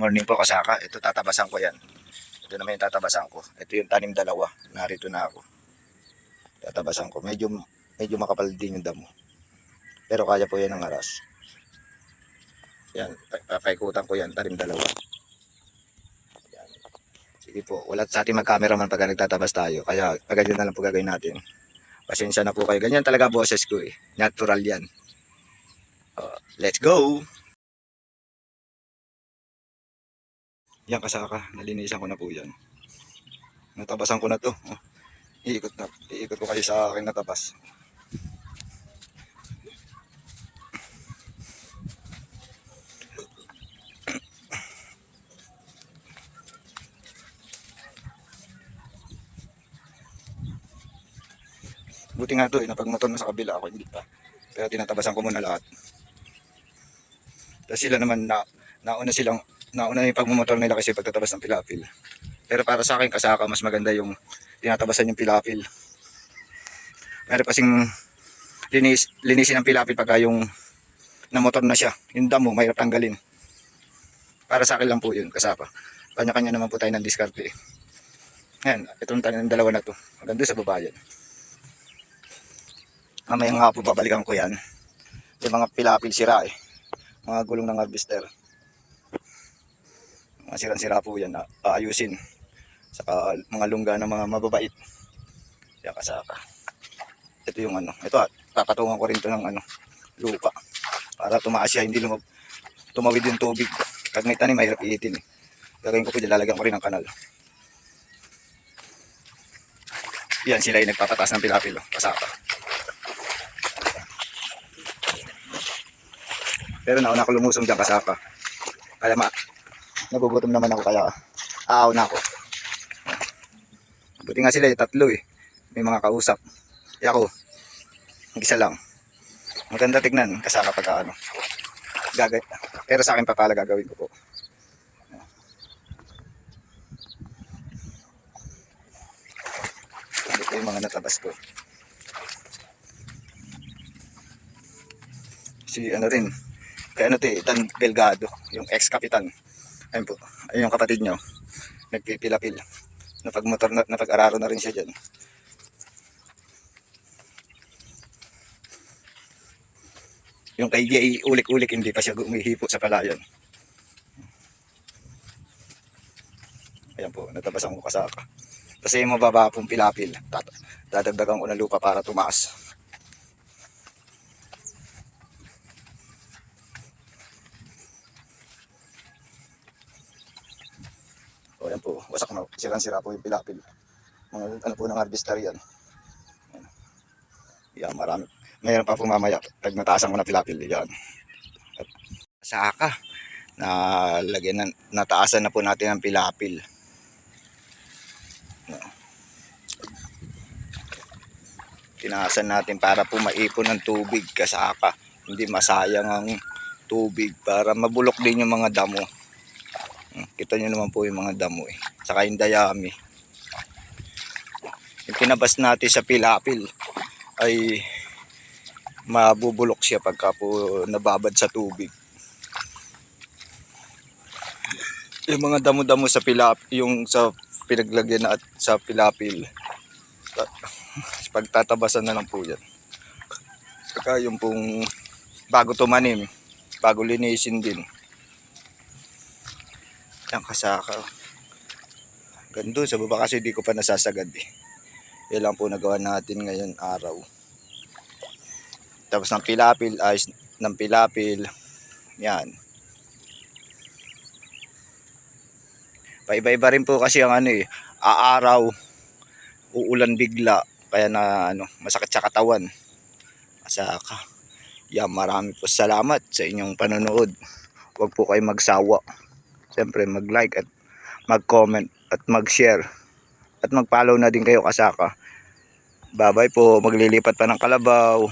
morning po kasaka. Ito tatabasan ko yan. Ito naman yung tatabasan ko. Ito yung tanim dalawa. Narito na ako. Tatabasan ko. Medyo, medyo makapal din yung damo. Pero kaya po yan ng aras. Yan. pa- Papaikutan ko yan. Tanim dalawa. Yan. Sige po. Wala sa ating mag-cameraman pag nagtatabas tayo. Kaya ganyan na lang po gagawin natin. Pasensya na po kayo. Ganyan talaga boses ko eh. Natural yan. Oh, let's go! Yan kasaka, nalinisan ko na po yan. Natabasan ko na to. Oh, iikot na. Iikot ko kayo sa aking natabas. Buti nga to eh, napagmotor na sa kabila ako, hindi pa. Pero tinatabasan ko muna lahat. Tapos sila naman na, nauna silang nauna yung pagmumotor nila kasi pagtatabas ng pilapil. Pero para sa akin kasaka mas maganda yung tinatabasan yung pilapil. Meron kasing linis, linisin ng pilapil pagka yung namotor na siya. Yung damo, mahirap tanggalin. Para sa akin lang po yun, kasaka. Kanya-kanya naman po tayo ng diskarte. eh. Ngayon, itong tanim ng dalawa na to. Maganda sa babayan. Mamaya nga po babalikan ko yan. Yung mga pilapil sira eh. Mga gulong ng harvester mga sirang-sira po yan aayusin. Saka mga lungga ng mga mababait. Yan kasaka ito yung ano ito at papatungan ko rin to ng ano lupa. Para tumaas siya hindi lumab tumawid yung tubig. Pag may tanim mahirap iitin eh. Gagawin ko po dyan lalagyan ko rin ng kanal. Yan sila yung nagpapatas ng pilapil oh, kasaka pero nauna ko lumusong dyan kasaka kaya ma nagugutom naman ako kaya aaw na ako. Buti nga sila tatlo eh. May mga kausap. E ako, isa lang. Maganda tignan kasaka pagka ano. Gagay. Pero sa akin pa pala gagawin ko po. Ito yung mga natabas ko. Si ano rin, kaya ano to eh, Tan Belgado, yung ex-kapitan. Ayun po. Ayun yung kapatid nyo. Nagpipilapil. Napagmotor na, napag-araro na rin siya dyan. Yung kay Jay, ulik-ulik, hindi pa siya gumihipo sa palayan. Ayan po, natabasan ko kasaka. Kasi mababa pong pilapil, dadagdagan ko ng lupa para tumaas. O yan po, wasak na. Sirang-sira po yung pilapil. Mga ano po ng harvester yan. Yan. Yan, marami. Mayroon pa po mamaya. Pag nataasan ko na pilapil, yan. At saka, na lagyan na, nataasan na po natin ang pilapil. Tinaasan natin para po maipon ng tubig kasaka. Hindi masayang ang tubig para mabulok din yung mga damo. Kita nyo naman po yung mga damo eh. Saka yung dayami. Yung pinabas natin sa pilapil ay mabubulok siya pagka po nababad sa tubig. Yung mga damo-damo sa pilap, yung sa pinaglagyan na at sa pilapil. ta- Pagtatabasan na lang po yan. Saka yung pong bago tumanim, bago linisin din. Yan kasaka. Gando sa baba kasi di ko pa nasasagad eh. Yan lang po nagawa natin ngayon araw. Tapos ng pilapil, ayos ng pilapil. Yan. Paiba-iba rin po kasi ang ano eh, aaraw, uulan bigla, kaya na ano, masakit sa katawan. Masaka. Yan, marami po salamat sa inyong panonood. Huwag po kayo magsawa. Siyempre mag-like at mag-comment at mag-share at mag-follow na din kayo kasaka. Bye-bye po. Maglilipat pa ng kalabaw.